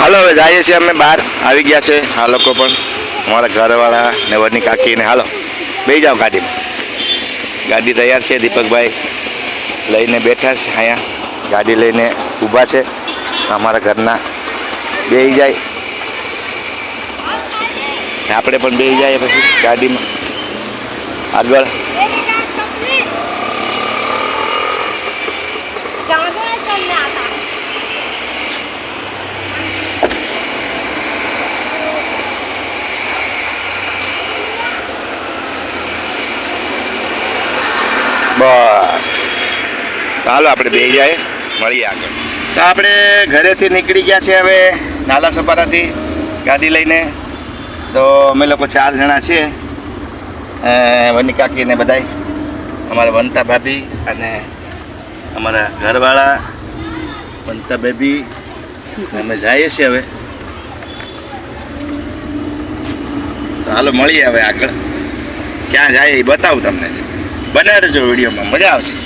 હાલો, હવે જઈએ છીએ અમે બહાર. આવી ગયા છે આ લોકો પણ. અમારા ઘરવાળા ને વરની કાકી ને. હાલો, બે જાઓ ગાડીમાં. ગાડી તૈયાર છે દીપકભાઈ લઈને બેઠા છે અહીંયા. ગાડી લઈને ઊભા છે. અમારા ઘરના. બેસી જાય. આપણે પણ બેસી જાય પછી ગાડીમાં. આગળ. ચાલો આપણે બે જાય. મળીએ આગળ. તો આપણે ઘરેથી નીકળી ગયા છે હવે નાલા સપારાથી ગાડી લઈને. તો અમે લોકો ચાર જણા છીએ. વની કાકી ને બધાય. અમારા વનતા ભાભી અને અમારા ઘરવાળા વનતા બેબી. અમે જઈએ છીએ હવે. તો હાલો મળીએ હવે આગળ. ક્યાં જાય એ બતાવું તમને. બનાવી દેજો વિડીયોમાં મજા આવશે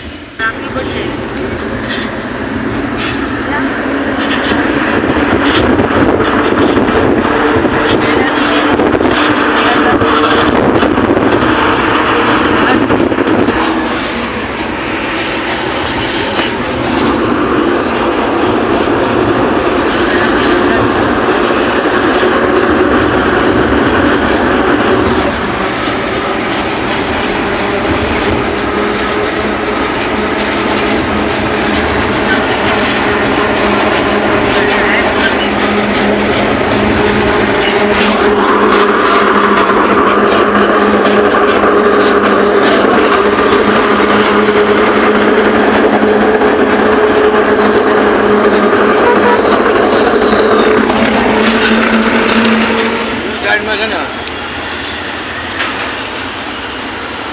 સાઈડમાં છે ને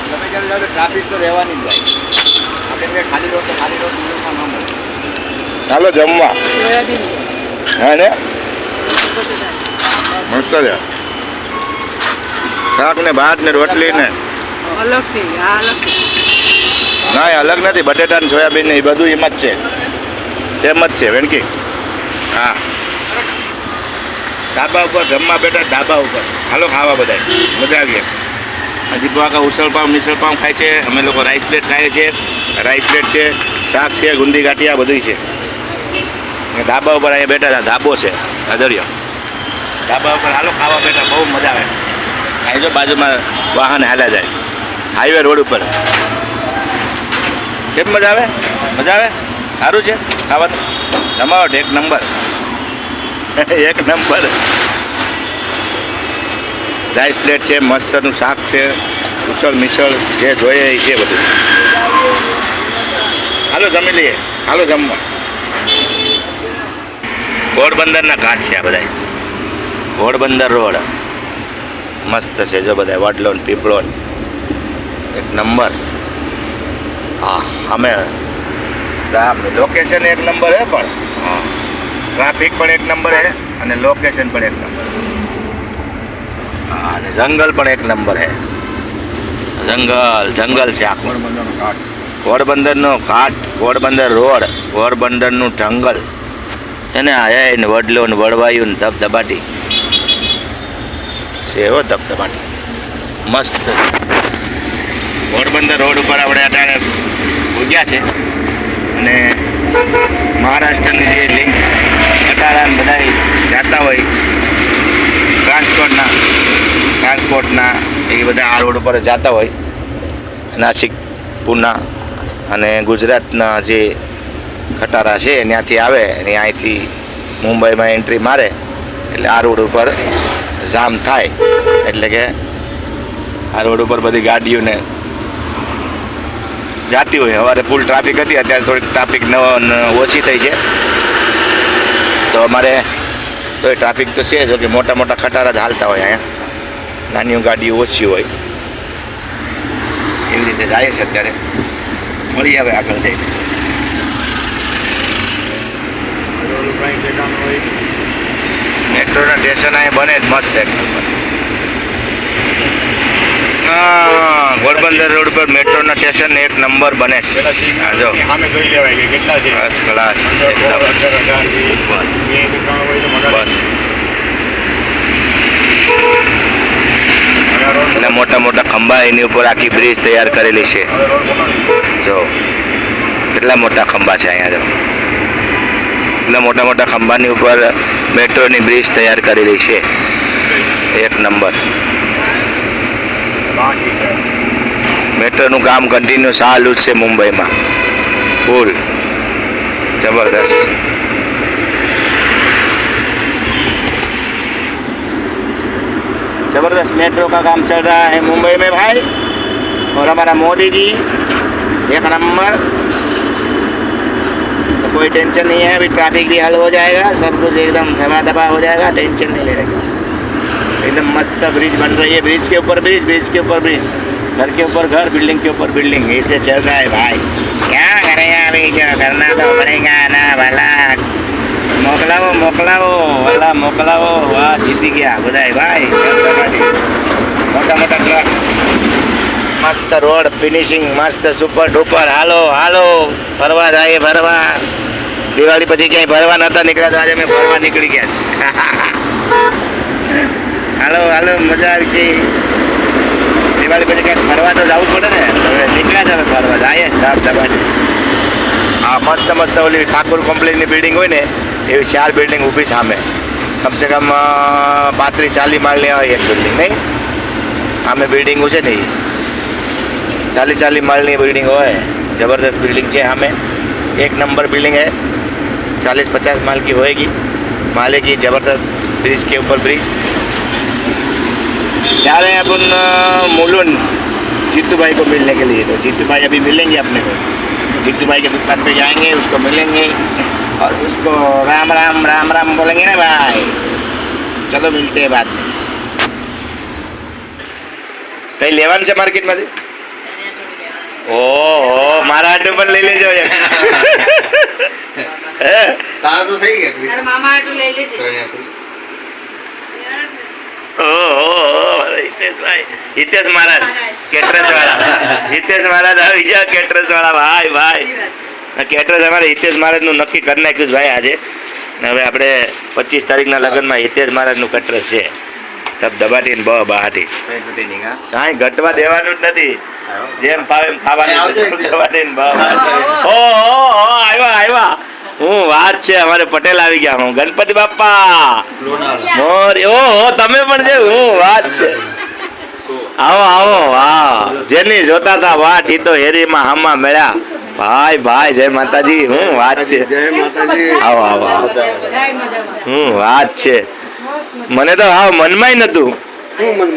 તમે જ્યારે જાઓ તો ટ્રાફિક તો રહેવાની જ ભાઈ આપણે ખાલી રોડ તો ખાલી રોડ ન મળે. હાલો જમવા. હા ને? મસ્ત છે. શાક ને ભાત ને રોટલી ને? અલગ છે હા અલગ છે. ના એ અલગ નથી. બટેટા ને સોયાબીન ને એ બધું એમ જ છે. સેમ જ છે વેણકી. હા. ધાબા ઉપર જમવા બેઠા ધાબા ઉપર. હાલો ખાવા બધા મજા આવી. ગયા હજી કાકા ઉસળ પાવ મિસળ પાવ ખાય છે. અમે લોકો રાઈસ પ્લેટ ખાઈએ છીએ. રાઈસ પ્લેટ છે, શાક છે, ગુંદી ગાંઠિયા બધું છે. ધાબા ઉપર અહીંયા બેઠા હતા, ધાબો છે અદરિયો ધાબા ઉપર હાલો ખાવા બેઠા, બહુ મજા આવે. અહીં જો બાજુમાં વાહન હાલ્યા જાય. હાઈવે રોડ ઉપર. કેમ મજા આવે? મજા આવે? સારું છે? ખાવાનું તમારો એક નંબર એક નંબર રાઈસ પ્લેટ છે મસ્તનું શાક છે ઉછળ મિસળ જે જોઈએ એ છે બધું. હાલો જમી લઈએ. હાલો જમવા. ઘોડબંદરના ઘાટ છે આ બધા ઘોડબંદર રોડ. મસ્ત છે જો બધા વડલો ને પીપળો એક નંબર. હા અમે લોકેશન એક નંબર હે પણ. હા. ટ્રાફિક પણ એક નંબર હે અને લોકેશન પણ એક નંબર. હા અને જંગલ પણ એક નંબર હે. જંગલ જંગલ છે આખું. ઘોડબંદરનો ઘાટ. ઘોડબંદર રોડ ઘોડબંદરનું જંગલ. એને આયા ને વડલો ને વડવાયું ને ધબધબાટી. છે હો ધબધબાટી. મસ્ત. ઘોડબંદર રોડ ઉપર આપણે અત્યારે ઉગ્યા છે. અને મહારાષ્ટ્રની જે લિંક અટાળા બધા જતા હોય ટ્રાન્સપોર્ટના. ટ્રાન્સપોર્ટના એ બધા આ રોડ ઉપર જતા હોય, નાસિક, પૂના અને ગુજરાતના જે ખટારા છે, ત્યાંથી આવે અને અહીંથી મુંબઈમાં એન્ટ્રી મારે, એટલે આ રોડ ઉપર જામ થાય. એટલે કે આ રોડ ઉપર બધી ગાડીઓને જાતી હોય. સવારે ફૂલ ટ્રાફિક હતી, અત્યારે થોડીક ટ્રાફિક ન ઓછી થઈ છે. તો અમારે તો એ ટ્રાફિક તો છે જો કે મોટા મોટા ખટારા જ હાલતા હોય અહીંયા. નાની ગાડીઓ ઓછી હોય એવી રીતે જાય છે અત્યારે મળી આવે આગળ જઈને મેટ્રોના સ્ટેશન અહીં બને જ મસ્ત એક નંબર હા ઘોડબંદર રોડ પર મેટ્રોના સ્ટેશન એક નંબર બને જો બસ ક્લાસ પંદર, અને મોટા મોટા ખંભા એની ઉપર આખી બ્રિજ તૈયાર કરેલી છે. જો, કેટલા મોટા ખંભા છે અહીંયા જો એટલા મોટા મોટા ખંભાની ઉપર મેટ્રોની બ્રિજ તૈયાર કરેલી છે. એક નંબર. મેટ્રોનું કામ કન્ટિન્યુ ચાલુ જ છે મુંબઈમાં. ફૂલ. જબરદસ્ત. ज़बरदस्त मेट्रो का काम चल रहा है मुंबई में भाई। और हमारा मोदी जी, एक नंबर। तो कोई टेंशन नहीं है, अभी ट्रैफ़िक भी हल हो जाएगा, सब कुछ एकदम सवा दबा हो जाएगा, टेंशन नहीं लेने का। एकदम मस्त ब्रिज बन रही है, ब्रिज के ऊपर ब्रिज ब्रिज के ऊपर ब्रिज। घर के ऊपर घर, बिल्डिंग के ऊपर बिल्डिंग, ऐसे चल रहा है भाई। क्या करें अभी जो करना तो पड़ेगा ना, भला। મોકલાવો મોકલાવો, વાલા મોકલાવો. વાહ, જીતી ગયા બધાય. ભાઈ મોટા મોટા મસ્ત રોડ ફિનિશિંગ મસ્ત સુપર ડુપર હાલો હાલો. ફરવા જાય, ફરવા. દિવાળી પછી ક્યાંય ફરવા નતા નીકળ્યા તો આજે અમે ફરવા નીકળી ગયા હાલો હાલો, મજા આવી છે. દિવાળી પછી ક્યાંક ફરવા તો જવું પડે ને. હવે નીકળ્યા છે ફરવા. જાય સાફ સફાઈ. આ મસ્ત મસ્ત ઓલી ઠાકોર કોમ્પ્લેક્સની બિલ્ડિંગ હોય ને ये એવી ચાર બિલ્ડિંગ कम સામે કમસે કમ પાંત્રીસ ચાલીસ માળની एक बिल्डिंग नहीं? हमें बिल्डिंग उसे नहीं। ને એ माल नहीं बिल्डिंग हो है। ज़बरदस्त बिल्डिंग चाहिए हमें। एक नंबर बिल्डिंग है। चालीस पचास माल की होएगी। माले की ज़बरदस्त ब्रिज के ऊपर ब्रिज जा रहे हैं अपन मुलुन जीतू भाई को मिलने के लिए। तो जीतू भाई अभी मिलेंगे अपने को। जीतू भाई के दुकान पे जाएँगे, उसको मिलेंगे। और उसको राम राम राम राम बोलेंगे ना भाई चलो मिलते हैं बाद में કઈ લેવાનું છે માર્કેટમાંથી ઓહો મારા હાટુ પણ લઈ લેજો એક. હે? તારા તો થઈ ગયા તારા મામા હાટુ લઈ લેજે ઓહો હિતેશભાઈ હિતેશ મહારાજ કેટરસ વાળા હિતેશ મહારાજ આવી ગયા કેટરસ વાળા ભાઈ ભાઈ આ કેટરસ અમારે હિતેશ મહારાજનું નક્કી કરી નાખ્યું છે ભાઈ આજે. ને હવે આપણે પચીસ તારીખના લગ્નમાં હિતેશ મહારાજનું કટરસ છે. તબ દબાટી ને બ બહાટી. કાંઈ ઘટવા દેવાનું જ નથી. જેમ ફાવે એમ ખાવાનું. દબાટી ને બ ઓ આવ્યા આવ્યા. હું વાત છે અમારે પટેલ આવી ગયા. હું ગણપતિ બાપ્પા. મોર ઓહો તમે પણ છે હું વાત છે. આવો આવો વાહ. જેની જોતા હતા વાટ એ તો હેરીમાં હામાં મળ્યા. ભાઈ ભાઈ જય માતાજી. હું વાત છે. જય માતાજી. આવો આવો હું વાત છે. મને તો હા મનમાંય નતું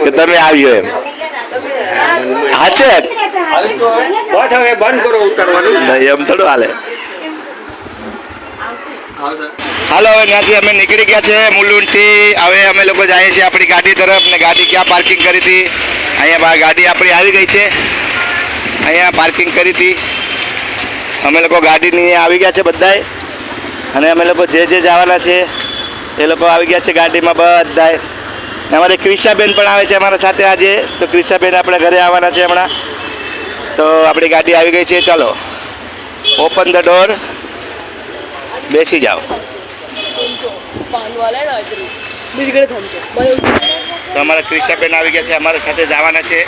કે તમે આવ્યો એમ. હા છે. બસ હવે બંધ કરો ઉતરવાનું. નહીં, એમ થોડું હાલે. હાલો હવે ત્યાંથી અમે નીકળી ગયા છે મુલુંડથી હવે અમે લોકો જઈએ છીએ આપણી ગાડી તરફ ને ગાડી ક્યાં પાર્કિંગ કરી હતી? અહીંયા ગાડી આપણી આવી ગઈ છે. અહીંયા પાર્કિંગ કરી હતી. અમે લોકો ગાડીની આવી ગયા છે બધાય. અને અમે લોકો જે જે જવાના છે, એ લોકો આવી ગયા છે ગાડીમાં બધાએ અમારે ક્રિશાબેન પણ આવે છે અમારા સાથે આજે. તો ક્રિશાબેન આપણે ઘરે આવવાના છે હમણાં. તો આપણી ગાડી આવી ગઈ છે, ચાલો. ઓપન ધ ડોર બેસી જાઓ. તો અમારા ક્રિશાબેન આવી ગયા છે, અમારા સાથે જવાના છે.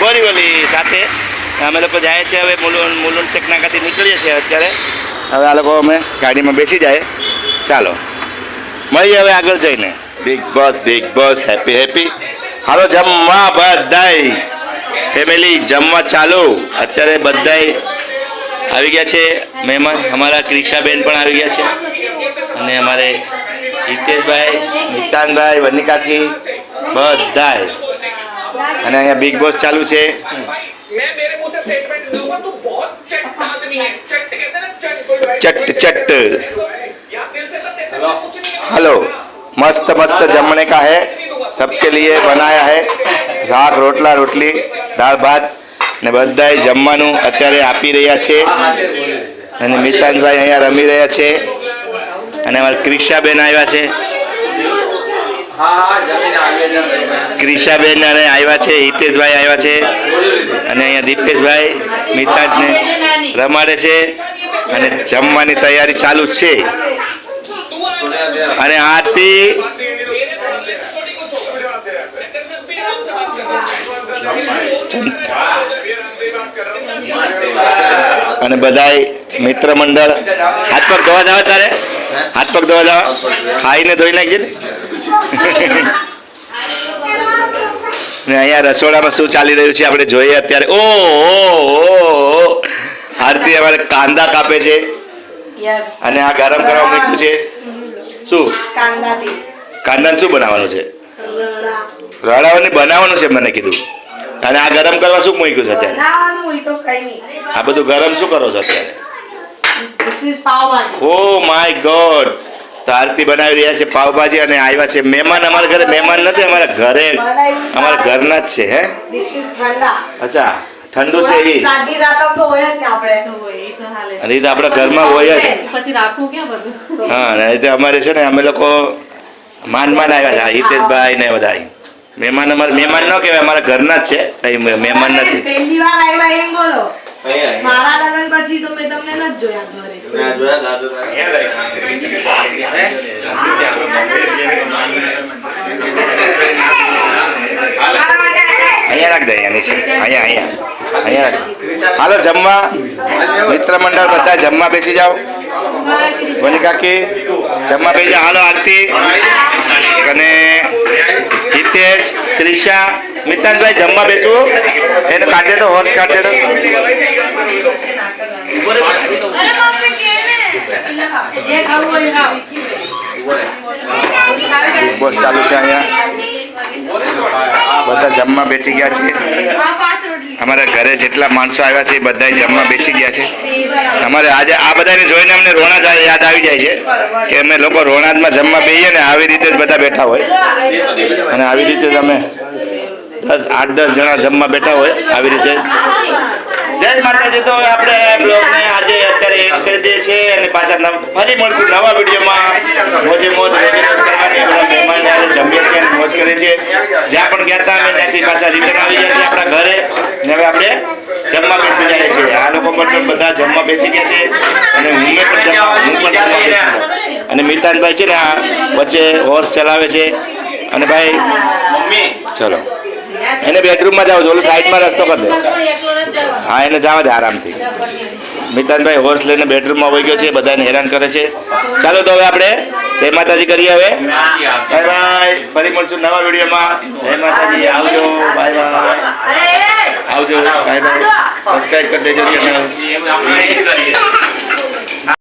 બોરીવલી સાથે. અમે લોકો જાય છે હવે મુલુન મુલુન ચકનાકાથી નીકળીએ છીએ અત્યારે. હવે આ લોકો અમે ગાડીમાં બેસી જાય. ચાલો. મળીએ હવે આગળ જઈને. Big boss big boss happy happy હાલો જમવા બધાય. ફેમિલી જમવા ચાલુ. અત્યારે બધાય આવી ગયા છે. મહેમાન અમારા ક્રિક્ષાબેન પણ આવી ગયા છે. અને અમારે હિતેશભાઈ નિતાનભાઈ વનિકાકી. બધાય. અને અહીંયા બિગ બોસ ચાલુ છે. हैं ना चट कोई चट चट या दिल से करते हैं कुछ नहीं हेलो मस्त मस्त जमने का है सबके लिए बनाया है શાક રોટલા રોટલી દાળ ભાત ને બધાય જમવાનું અત્યારે આપી રહ્યા છે અને મિતાંજભાઈ અહીંયા રમી રહ્યા છે અને અમારા ક્રિશાબેન આવ્યા છે ક્રિશાબેન અને આવ્યા છે હિતેશભાઈ આવ્યા છે અને અહીંયા દીપેશભાઈ મિતાજને રમાડે છે અને જમવાની તૈયારી ચાલુ છે. અને આરતી અને બધા મિત્ર મંડળ હાથ પગ ધોવા જાવ તારે? હાથ પગ ધોવા જાવ? ખાઈને ધોઈ નાખજે અહીંયા રસોડામાં શું ચાલી રહ્યું છે આપણે જોઈએ અત્યારે. ઓ. આરતી અમારે કાંદા કાપે છે. અને આ ગરમ કરવા મૂક્યું છે. શું? કાંદાને શું બનાવવાનું છે? રડાવાની બનાવવાનું છે મને કીધું. અને આ ગરમ કરવા શું મૂક્યું છે અત્યારે? આ બધું ગરમ શું કરો છો અત્યારે? Oh my god. તો આરતી બનાવી રહ્યા છે પાવભાજી અને આવ્યા છે મહેમાન. અમારા ઘરે મહેમાન નથી અમારા ઘરે અમારા ઘરના જ છે હે? અચ્છા. ઠંડુ છે એ સાદી રાતો તો હોય જ ને આપણે. અને એ તો આપણા ઘરમાં હોય જ. હા ને એ તો અમારે છે ને અમે લોકો માન માન આવ્યા છે હિતેશ હિતેશભાઈ ને બધા મહેમાન અમારે મહેમાન ન કહેવાય અમારા ઘરના જ છે. કઈ મહેમાન નથી. પહેલી વાર આવ્યા એમ બોલો. મારા લગ્ન પછી તો મેં તમને નથી જોયા ઘરે. અહીંયા રાખ દે અહીંયા નીચે. અહીંયા અહીંયા. અહીંયા હાલો, જમવા. મિત્ર મંડળ બધા જમવા બેસી જાઓ. વની કાકી જમવા બેસી જાઓ. હાલો, આરતી. અને હિતેશ, ત્રિષા, મિતાનભાઈ, જમવા બેસવું એને કાઢે તો હોર્સ કાઢે તો. બોસ ચાલુ છે અહીંયા. બધા જમવા બેસી ગયા છે. અમારા ઘરે જેટલા માણસો આવ્યા છે એ બધા જમવા બેસી ગયા છે. અમારે આજે આ બધાને જોઈને અમને રોણા યાદ આવી જાય છે કે અમે લોકો રોણાદમાં જમવા બેસીએ ને આવી રીતે જ બધા બેઠા હોય. અને આવી રીતે જ અમે દસ, આઠ, દસ જણા જમવા બેઠા હોય, આવી રીતે જય માતાજી, તો આપણે બ્લોગને આજે અત્યારે દે છે અને પાછા ફરી મળશું નવા વિડીયોમાં. મોજે મોજ જમીએ છીએ મોજ કરીએ છીએ જ્યાં પણ ગયા હતા અમે ત્યાંથી પાછા રિટર્ન આવી ગયા છીએ આપણા ઘરે. ને હવે આપણે જમવા બેસી જાય છે આ લોકો પણ બધા જમવા બેસી ગયા છે. અને હું પણ જમવા હું પણ જમવા બેસી અને મિતાનભાઈ છે ને આ વચ્ચે હોર્સ ચલાવે છે. અને ભાઈ, ચલો. એને બેડરૂમમાં જાવ ઓલું સાઈડમાં રસ્તો કરી દે. હા, એને જવા દે આરામથી. મિતાનભાઈ હોર્સ લઈને બેડરૂમમાં વહી ગયો છે બધાને હેરાન કરે છે. ચાલો તો હવે આપણે જય માતાજી કરીએ હવે. Bye bye. ફરી મળશું નવા વિડીયોમાં. જય માતાજી આવજો. Bye bye. આવજો. Bye bye. સબસ્ક્રાઈબ કરી દેજો